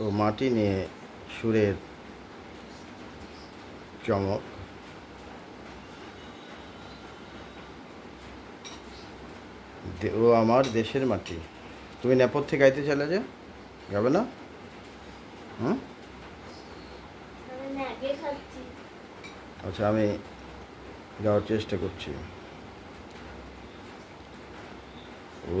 ও মাটি নিয়ে সুরের চমক। ও আমার দেশের মাটি। তুমি নেপথ্যে গাইতে চলে যে গাবে না? হুম? আচ্ছা আমি গাওয়ার চেষ্টা করছি। ও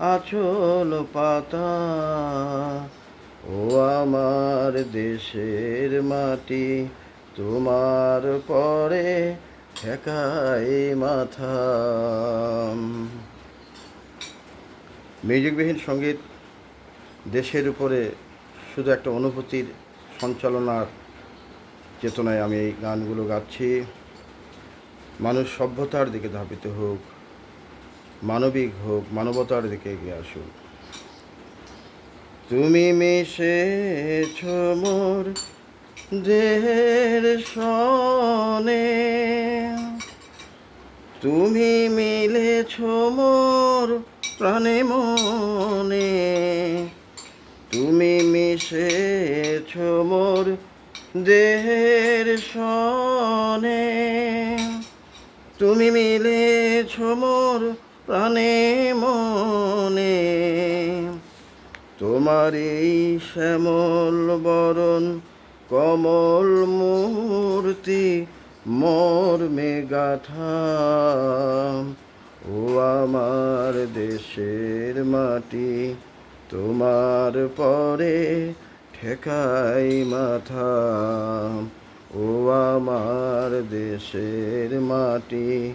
আচল পাতা। ও আমার দেশের মাটি, তোমার পরে ঠেকাই মাথা। মিউজিকবিহীন সংগীত দেশের উপরে শুধু একটা অনুভূতির সঞ্চালনার চেতনায় আমি এই গানগুলো গাচ্ছি। মানুষ সভ্যতার দিকে ধাবিত হোক মানবিক হোক, মানবতার দিকে এগিয়ে আসুক তুমি মিশেছ মোর দেহের সনে। তুমি মিলেছ মোর প্রাণে মনে। তুমি মিশেছ মোর দেহের সনে। তুমি মিলেছ মোর প্রাণে, মনে। তোমার এই শ্যামল বরণ, কমল মূর্তি, মোর মেগাথা ও আমার দেশের মাটি, তোমার পরে ঠেকাই মাথা। ও আমার দেশের মাটি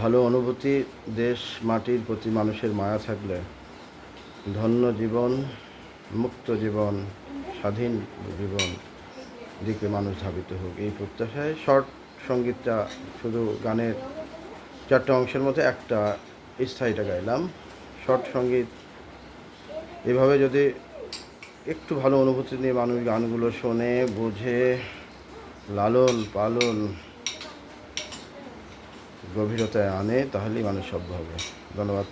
ভালো অনুভূতি দেশ মাটির প্রতি মানুষের মায়া থাকলে ধন্য জীবন, মুক্ত জীবন, স্বাধীন জীবন দিকে মানুষ ধাবিত হোক। এই প্রত্যাশায় শর্ট সঙ্গীতটা শুধু গানের চারটা অংশের মধ্যে একটা স্থায়ীটা গাইলাম। শর্ট সংগীত এভাবে যদি একটু ভালো অনুভূতি নিয়ে মানুষ গানগুলো শোনে, বোঝে লালন পালন গভীরতায় আনে তাহলেই মানুষ সভ্য হবে। ধন্যবাদ।